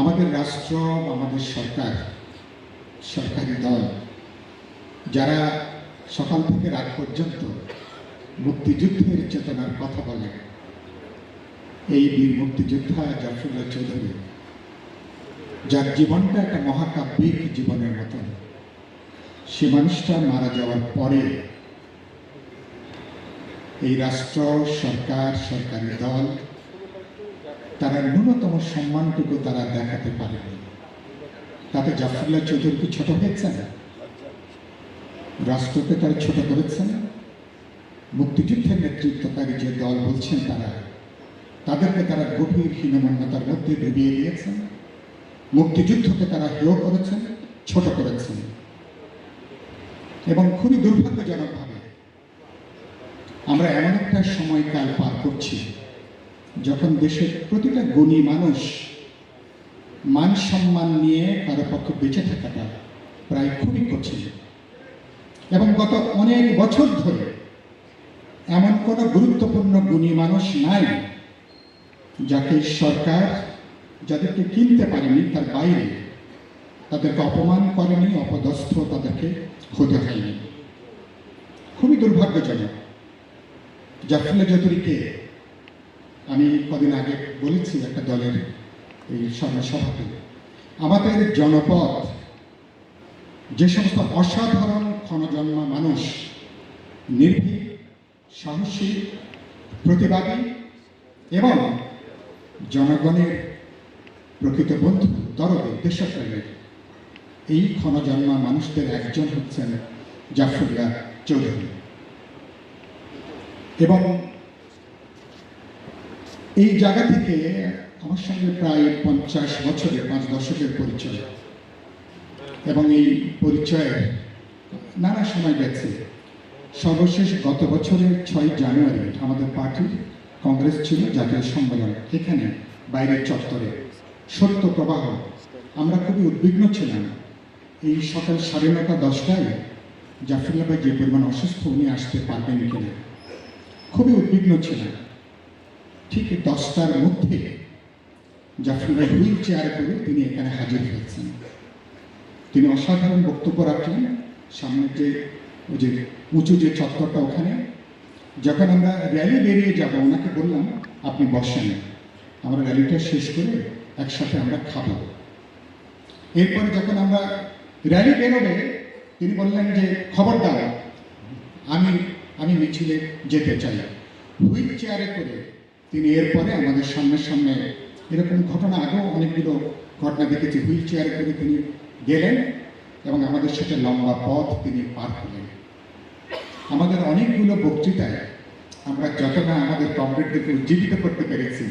আমাদের রাষ্ট্র, আমাদের সরকার, সরকারি দল, যারা সকাল থেকে রাত পর্যন্ত মুক্তিযুদ্ধের চেতনার কথা বলে, এই বীর মুক্তিযোদ্ধা জাফরুল্লাহ চৌধুরী, যার জীবনটা একটা মহাকাব্যিক জীবনের মতন, সে মানুষটা মারা যাওয়ার পরে এই রাষ্ট্র, সরকার, সরকারি দল তারা ন্যূনতম সম্মানটুকু তারা দেখাতে পারেনি। তাতে জাফরুল্লাহ চৌধুরী কি ছোট হয়েছে না রাষ্ট্রকে তারা ছোট করেছেন? মুক্তিযুদ্ধের নেতৃত্বকারী যে দল বলছেন তারা, তাদেরকে তারা গভীর হীনমন্যতার মধ্যে ডুবিয়ে দিয়েছেন মুক্তিযুদ্ধকে তারা হেয় করেছেন, ছোট করেছেন। এবং খুবই দুর্ভাগ্যজনকভাবে আমরা এমন একটা সময়কাল পার করছি যখন দেশের প্রতিটা গুণী মানুষ মান সম্মান নিয়ে কারও পক্ষে বেঁচে থাকাটা প্রায় খুবই কঠিন। এবং গত অনেক বছর ধরে এমন কোনো গুরুত্বপূর্ণ গুণী মানুষ নাই যাকে সরকার যাদেরকে কিনতে পারেনি তার বাইরে তাদেরকে অপমান করেনি, অপদস্থ তাদেরকে হতে হয়নি খুবই দুর্ভাগ্যজনক। জাফরুল্লাহ চৌধুরীকে আমি কদিন আগে বলেছি একটা দলের এই সভাতে, আমাদের জনপদ যে সমস্ত অসাধারণ ক্ষণজন্মা মানুষ, নির্ভীক, সাহসী, প্রতিবাদী এবং জনগণের প্রকৃত বন্ধু, দরদে দেশপ্রেমের এই ক্ষণজন্মা মানুষদের একজন হচ্ছেন জাফরুল্লাহ চৌধুরী। এবং এই জায়গা থেকে আমার সঙ্গে প্রায় পঞ্চাশ বছরের, পাঁচ দশকের পরিচয়। এবং এই পরিচয়ের নানা সময় গেছে। সর্বশেষ গত বছরের ছয় জানুয়ারি আমাদের পার্টির কংগ্রেস ছিল জাতীয় সম্মেলন। এখানে বাইরের চত্বরে সত্য প্রবাহ। আমরা খুবই উদ্বিগ্ন ছিলাম। এই সকাল সাড়ে নটা, দশটায় জাফরুল্লাহ ভাই যে পরিমাণ অসুস্থ, উনি আসতে পারবেন কিনা? খুবই উদ্বিগ্ন ছিলেন ঠিক দশটার মধ্যে জাফরুল্লাহ হুইল চেয়ারে করে তিনি এখানে হাজির হয়েছেন। তিনি অসাধারণ বক্তব্য রাখলেন। সামনের যে ওই যে উঁচু যে চত্বরটা ওখানে, যখন আমরা র্যালি বেরিয়ে যাব, ওনাকে বললাম, আপনি বসেন। আমরা র্যালিটা শেষ করে একসাথে আমরা খাব। এরপরে যখন আমরা র্যালি বেরোবে তিনি বললেন যে, খবর খবরদার আমি আমি মিছিলে যেতে চাই। হুইল চেয়ারে করে তিনি এরপরে আমাদের সামনে সামনে এরকম ঘটনা আগেও অনেকগুলো ঘটনা দেখেছি। হুইল চেয়ারে করে তিনি গেলেন এবং আমাদের সাথে লম্বা পথ তিনি পার করলেন আমাদের অনেকগুলো বক্তৃতায় আমরা যতটা আমাদের কমরেডদেরকে উজ্জীবিত করতে পেরেছি